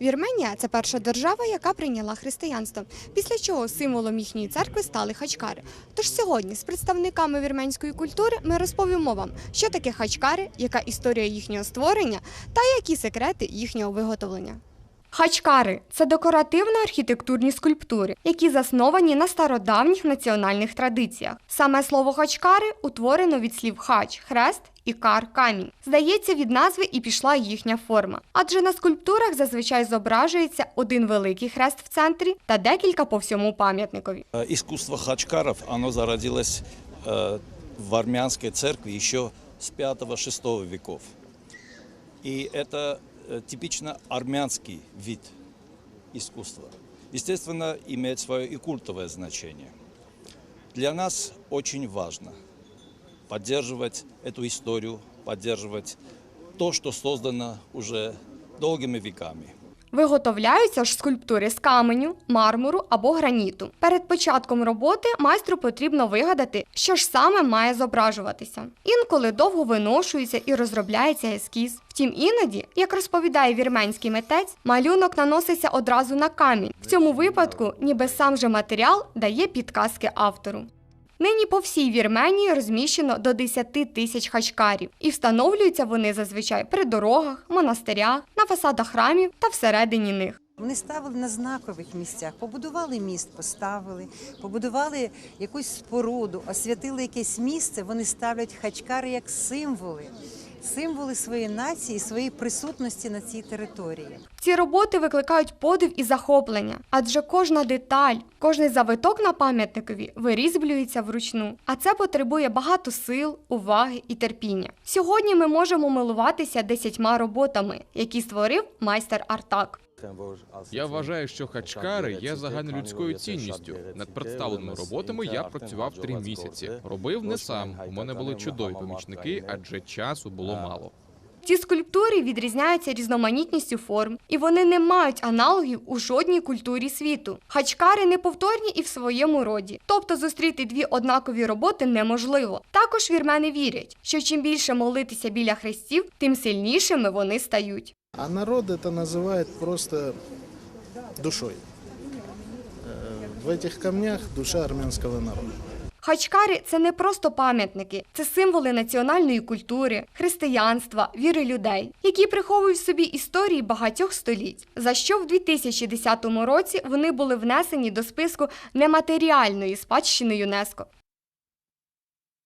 Вірменія це перша держава, яка прийняла християнство, після чого символом їхньої церкви стали хачкари. Тож сьогодні з представниками вірменської культури ми розповімо вам, що таке хачкари, яка історія їхнього створення та які секрети їхнього виготовлення. Хачкари це декоративно-архітектурні скульптури, які засновані на стародавніх національних традиціях. Саме слово хачкари утворено від слів хач хрест і кар камінь. Здається, від назви і пішла їхня форма. Адже на скульптурах зазвичай зображується один великий хрест в центрі та декілька по всьому пам'ятникові. Э, Искусство хачкаров, оно зародилось э, в армянской церкви еще с 5-6 веков. И это э, типично армянский вид искусства. Естественно, имеет свое и культовое значение. Для нас очень важно поддерживать эту историю, поддерживать то, что создано уже долгими веками. Виготовляються ж скульптури з каменю, мармуру або граніту. Перед початком роботи майстру потрібно вигадати, що ж саме має зображуватися. Інколи довго виношується і розробляється ескіз. Втім, іноді, як розповідає вірменський митець, малюнок наноситься одразу на камінь. В цьому випадку, ніби сам же матеріал дає підказки автору. Нині по всій Вірменії розміщено до 10 тисяч хачкарів, і встановлюються вони зазвичай при дорогах, монастирях, на фасадах храмів та всередині них. Вони ставили на знакових місцях, побудували міст, поставили, побудували якусь споруду, освятили якесь місце. Вони ставлять хачкари як символи, символи своєї нації, своєї присутності на цій території. Ці роботи викликають подив і захоплення, адже кожна деталь, кожний завиток на пам'ятникові вирізблюється вручну. А це потребує багато сил, уваги і терпіння. Сьогодні ми можемо милуватися десятьма роботами, які створив майстер Артак. Я вважаю, що хачкари є загальнолюдською цінністю. Над представленими роботами я працював три місяці. Робив не сам. У мене були чудові помічники, адже часу було мало. Ці скульптури відрізняються різноманітністю форм, і вони не мають аналогів у жодній культурі світу. Хачкари неповторні і в своєму роді, тобто зустріти дві однакові роботи неможливо. Також вірмени вірять, що чим більше молитися біля хрестів, тим сильнішими вони стають. А народ это называет просто душой. Э, В этих камнях душа армянского народа. Хачкари це не просто пам'ятники, це символи національної культури, християнства, віри людей, які приховують в собі історії багатьох століть. За що в 2010 році вони були внесені до списку нематеріальної спадщини ЮНЕСКО.